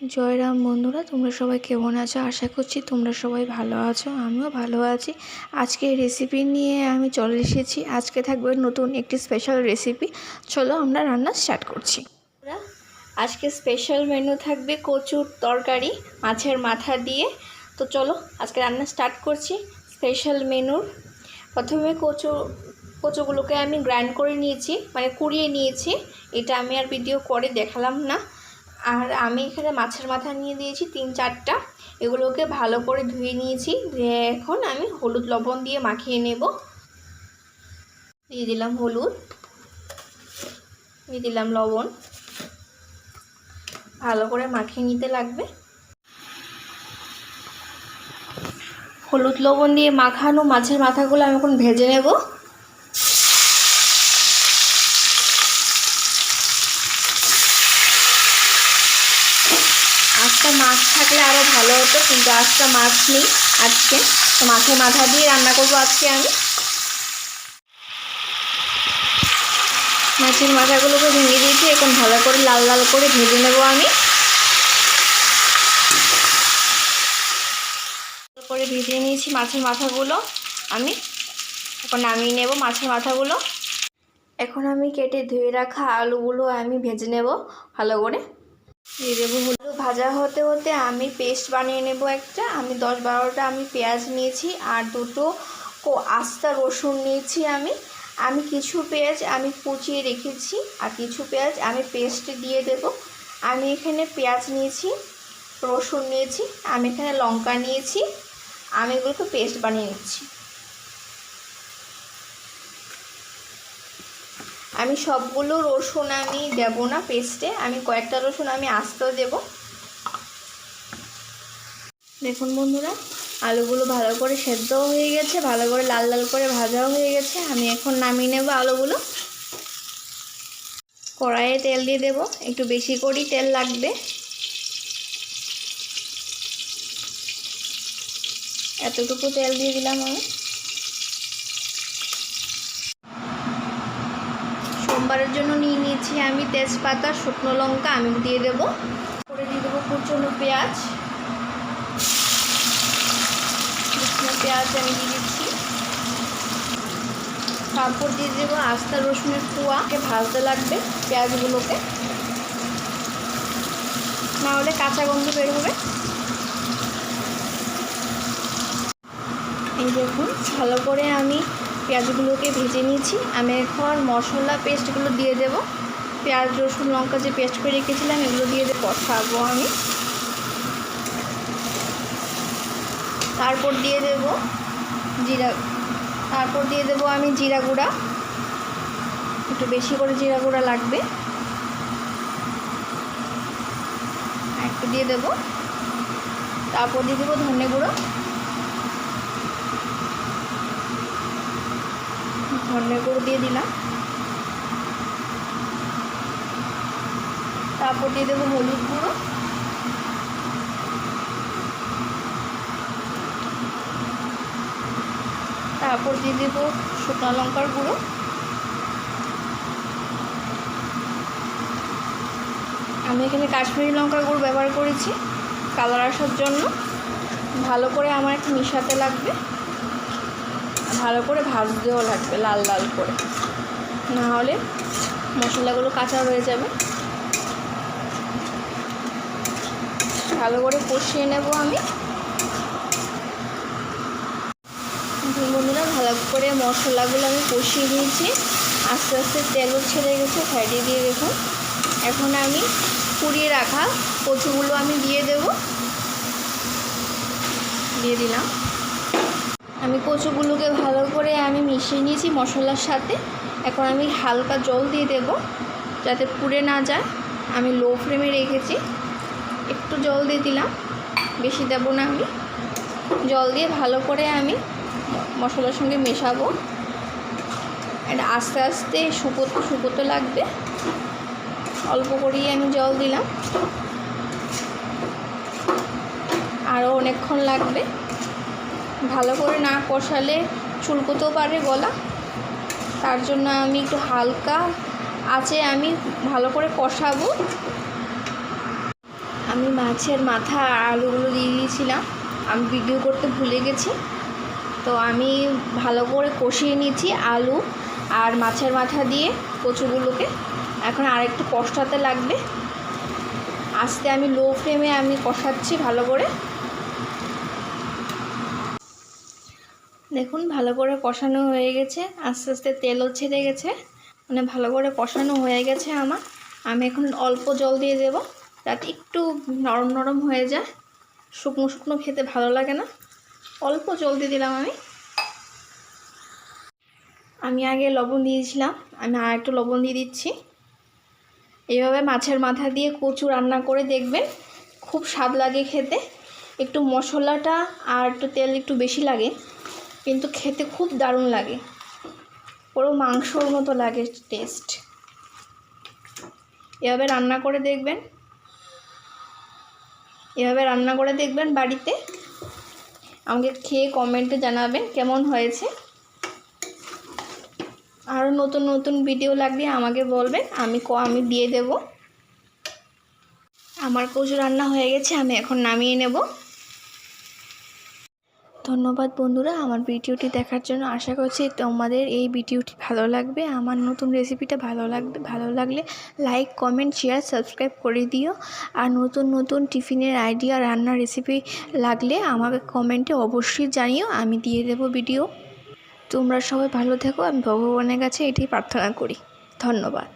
জয়রাম বন্ধুরা, তোমরা সবাই কেমন আছো? আশা করছি তোমরা সবাই ভালো আছো, আমিও ভালো আছি। আজকে রেসিপি নিয়ে আমি চলে এসেছি। আজকে থাকবে নতুন একটি স্পেশাল রেসিপি চলো আমরা রান্না স্টার্ট করছি। আজকে স্পেশাল মেনু থাকবে কচুর তরকারি মাছের মাথা দিয়ে। তো চলো আজকে রান্না স্টার্ট করছি স্পেশাল মেনুর প্রথমে কচু, কচুগুলোকে আমি গ্রাইন্ড করে নিয়েছি মানে কুড়িয়ে নিয়েছি। এটা আমি আর ভিডিও করে দেখালাম না। আর আমি এখানে মাছের মাথা নিয়ে দিয়েছি তিন চারটা। এগুলোকে ভালো করে ধুয়ে নিয়েছি। ধুয়ে এখন আমি হলুদ লবণ দিয়ে মাখিয়ে নেব। দিয়ে দিলাম হলুদ। দিয়ে দিলাম লবণ। ভালো করে মাখিয়ে নিতে লাগবে। হলুদ লবণ দিয়ে মাখানো মাছের মাথাগুলো আমি এখন ভেজে নেব আজকে মাছ থাকলে আরও ভালো আজকে মাছ নেই আজকে। তো মাছের মাথা দিয়ে রান্না করব আজকে আমি। মাছের মাথাগুলোকে ভেঙে দিয়েছি, এখন ভালো করে লাল লাল করে ভেজে নেব আমি। করে ভেজে নিয়েছি মাছের মাথাগুলো আমি। এখন নামিয়ে নেব মাছের মাথাগুলো। এখন আমি কেটে ধুয়ে রাখা আলুগুলো আমি ভেজে নেব ভালো করে। দিয়ে দেবো ভাজা হতে হতে আমি পেস্ট বানিয়ে নেব একটা। আমি দশ বারোটা আমি পেঁয়াজ নিয়েছি আর দুটো কো আস্তা রসুন নিয়েছি আমি। আমি কিছু পেঁয়াজ আমি কুচিয়ে রেখেছি আর কিছু পেঁয়াজ আমি পেস্ট দিয়ে দেব। আমি এখানে পেঁয়াজ নিয়েছি, রসুন নিয়েছি, আমি এখানে লঙ্কা নিয়েছি। আমি এগুলোকে পেস্ট বানিয়ে নিচ্ছি। আমি সবগুলো রসুন আমি দেব না পেস্টে, আমি কয়েকটা রসুন আমি আস্তেও দেব। দেখুন বন্ধুরা, আলুগুলো ভালো করে সেদ্ধও হয়ে গেছে, ভালো করে লাল লাল করে ভাজাও হয়ে গেছে। আমি এখন নামিয়ে নেব আলুগুলো। কড়াইয়ে তেল দিয়ে দেব, একটু বেশি করেই তেল লাগবে। এতটুকু তেল দিয়ে দিলাম আমি। সোমবারের জন্য নিয়ে নিয়েছি আমি তেজপাতা, শুকনো লঙ্কা, আমি দিয়ে দেব। করে দিয়ে দেবো কুচনো পেঁয়াজ। কুচনো পেঁয়াজ আমি দিয়ে দিচ্ছি। তারপর দিয়ে দেবো আস্তা রসুনের কুয়াকে ভাজতে লাগবে পেঁয়াজগুলোকে। না হলে কাঁচা গন্ধ বের হবে। এই দেখুন, ভালো করে আমি পেঁয়াজগুলোকে ভেজে নিয়েছি। আমি এখন মশলা পেস্টগুলো দিয়ে দেব। পেঁয়াজ, রসুন, লঙ্কা যে পেস্ট করে রেখেছিলাম, এগুলো দিয়ে দিয়ে কষাবো আমি। তারপর দিয়ে দেব জিরা, তারপর দিয়ে দেব আমি জিরা গুঁড়া। একটু বেশি করে জিরা গুঁড়া লাগবে। একটু দিয়ে দেব। তারপর দিয়ে দেবো ধনে গুঁড়ো। ধনে গুঁড়ো দিয়ে দিলাম। তারপর দিয়ে দেবো হলুদ গুঁড়ো। তারপর দিয়ে দেবো শুকনো লঙ্কার গুঁড়ো। আমি এখানে কাশ্মীরি লঙ্কার গুঁড়ো ব্যবহার করেছি, কালার আসার জন্য। ভালো করে আমার একটু মিশাতে লাগবে। ভালো করে ভাজতেও লাগবে, লাল লাল করে। না হলে মশলাগুলো কাঁচা হয়ে যাবে। ভালো করে কষিয়ে নেব আমি। বন্ধুরা, ভালো করে মশলাগুলো আমি কষিয়ে দিয়েছি আস্তে আস্তে তেলও ছেড়ে গেছে সাইডে দিয়ে দেখুন। এখন আমি পুড়িয়ে রাখা কচুগুলো আমি দিয়ে দেব। দিয়ে দিলাম। আমি কচুগুলোকে ভালো করে আমি মিশিয়ে নিয়েছি মশলার সাথে। এখন আমি হালকা জল দিয়ে দেব, যাতে পুড়ে না যায়। আমি লো ফ্লেমে রেখেছি। একটু জল দিয়ে দিলাম, বেশি দেব না আমি। জল দিয়ে ভালো করে আমি মশলার সঙ্গে মেশাবো। এটা আস্তে আস্তে শুকোতে শুকোতে লাগবে। অল্প করেই আমি জল দিলাম। আরও অনেকক্ষণ লাগবে। ভালো করে না কষালে চুলকোতেও পারে গলা। তার জন্য আমি একটু হালকা আছে আমি ভালো করে কষাবো। আমি মাছের মাথা আলুগুলো দিয়ে দিয়েছিলাম। আমি ভিডিও করতে ভুলে গেছি। তো আমি ভালো করে কষিয়ে নিয়েছি আলু আর মাছের মাথা দিয়ে কচুগুলোকে। এখন আরেকটু কষাতে লাগবে। আস্তে আমি লো ফ্লেমে আমি কষাচ্ছি ভালো করে। দেখুন, ভালো করে কষানো হয়ে গেছে। আস্তে আস্তে তেলও ছেড়ে গেছে। মানে ভালো করে কষানো হয়ে গেছে আমার। আমি এখন অল্প জল দিয়ে দেবো, যাতে একটু নরম নরম হয়ে যায়। শুকনো শুকনো খেতে ভালো লাগে না। অল্প জল দিয়ে দিলাম আমি। আমি আগে লবণ দিয়েছিলাম আমি আর একটু লবণ দিয়ে দিচ্ছি। এইভাবে মাছের মাথা দিয়ে কচু রান্না করে দেখবেন, খুব স্বাদ লাগে খেতে। একটু মশলাটা আর একটু তেল একটু বেশি লাগে। কিন্তু খেতে খুব দারুণ লাগে। পুরো মাংসর মতো লাগে টেস্ট এভাবে রান্না করে দেখবেন। এভাবে রান্না করে দেখবেন বাড়িতে। আমাকে খেয়ে কমেন্টে জানাবেন কেমন হয়েছে। আরও নতুন নতুন ভিডিও লাগলে আমাকে বলবেন, আমি ক আমি দিয়ে দেব। আমার কচু রান্না হয়ে গেছে, আমি এখন নামিয়ে নেব। ধন্যবাদ বন্ধুরা আমার ভিডিওটি দেখার জন্য আশা করছি তোমাদের এই ভিডিওটি ভালো লাগবে। আমার নতুন রেসিপিটা ভালো লাগবে, ভালো লাগলে লাইক, কমেন্ট, শেয়ার, সাবস্ক্রাইব করে দিও। আর নতুন নতুন টিফিনের আইডিয়া রান্নার রেসিপি লাগলে আমাকে কমেন্টে অবশ্যই জানিও, আমি দিয়ে দেবো ভিডিও। তোমরা সবাই ভালো থেকো, আমি ভগবানের কাছে এটাই প্রার্থনা করি। ধন্যবাদ।